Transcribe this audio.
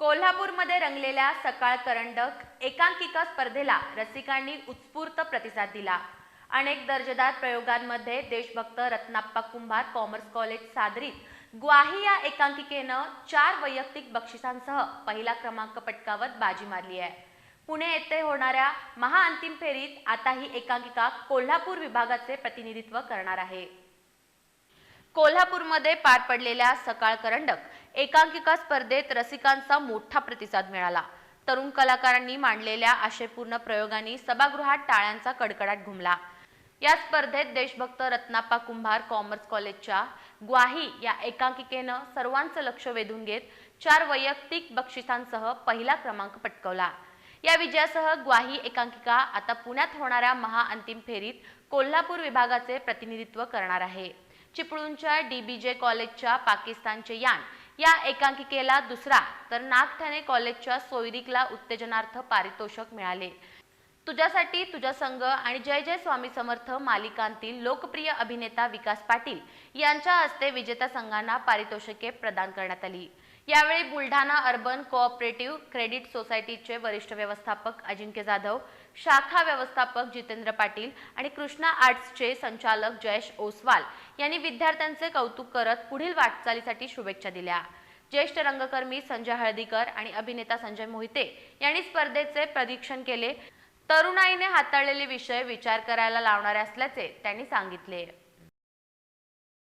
कोल्हापूरमध्ये रंगलेल्या सकाळ करंडक एकांकिका स्पर्धेला रसिकांनी उत्स्फूर्त प्रतिसाद दिला. अनेक दर्जेदार प्रयोगांमध्ये देशभक्त रत्नाप्पा कुंभार कॉमर्स कॉलेज सादरीत ग्वाही या एकांकिकेनं चार वैयक्तिक बक्षिसांसह पहिला क्रमांक पटकावत बाजी मारली आहे. पुणे येथे होणाऱ्या महाअंतिम फेरीत आता ही एकांकिका कोल्हापूर विभागाचे प्रतिनिधित्व करणार आहे. कोल्हापूरमध्ये पार पडलेल्या सकाळ करंडक एकांकिका स्पर्धेत रसिकांचा मोठा प्रतिसाद मिळाला. तरुण कलाकारांनी मांडलेल्या आशयपूर्ण प्रयोगांनी सभागृहात टाळ्यांचा कडकडाट घुमला. या स्पर्धेत देशभक्त रत्नाप्पा कुंभार कॉमर्स कॉलेजच्या ग्वाही या एकांकिकेनं सर्वांचं लक्ष वेधून घेत चार वैयक्तिक बक्षिसांसह पहिला क्रमांक पटकवला. या विजयासह ग्वाही एकांकिका आता पुण्यात होणाऱ्या महाअंतिम फेरीत कोल्हापूर विभागाचे प्रतिनिधित्व करणार आहे. चिपळूणच्या डीबीजे कॉलेजच्या पाकिस्तानचे यान. या एकांकिकेला दुसरा तर नागठाणे कॉलेजच्या सोयरिकला उत्तेजनार्थ पारितोषिक मिळाले. तुझ्यासाठी तुझा संघ आणि जय जय स्वामी समर्थ मालिकांतील लोकप्रिय अभिनेता विकास पाटील यांच्या हस्ते विजेत्या संघांना पारितोषिके प्रदान करण्यात आली. यावेळी बुलढाणा अर्बन कोऑपरेटिव्ह क्रेडिट सोसायटीचे वरिष्ठ व्यवस्थापक अजिंक्य जाधव शाखा व्यवस्थापक जितेंद्र पाटील आणि कृष्णा आर्ट्सचे संचालक जयेश ओसवाल यांनी विद्यार्थ्यांचे कौतुक करत पुढील वाटचालीसाठी शुभेच्छा दिल्या. ज्येष्ठ रंगकर्मी संजय हळदीकर आणि अभिनेता संजय मोहिते यांनी स्पर्धेचे प्रदीक्षण केले. तरुणाईने हाताळलेले विषय विचार करायला लावणारे असल्याचे त्यांनी सांगितले.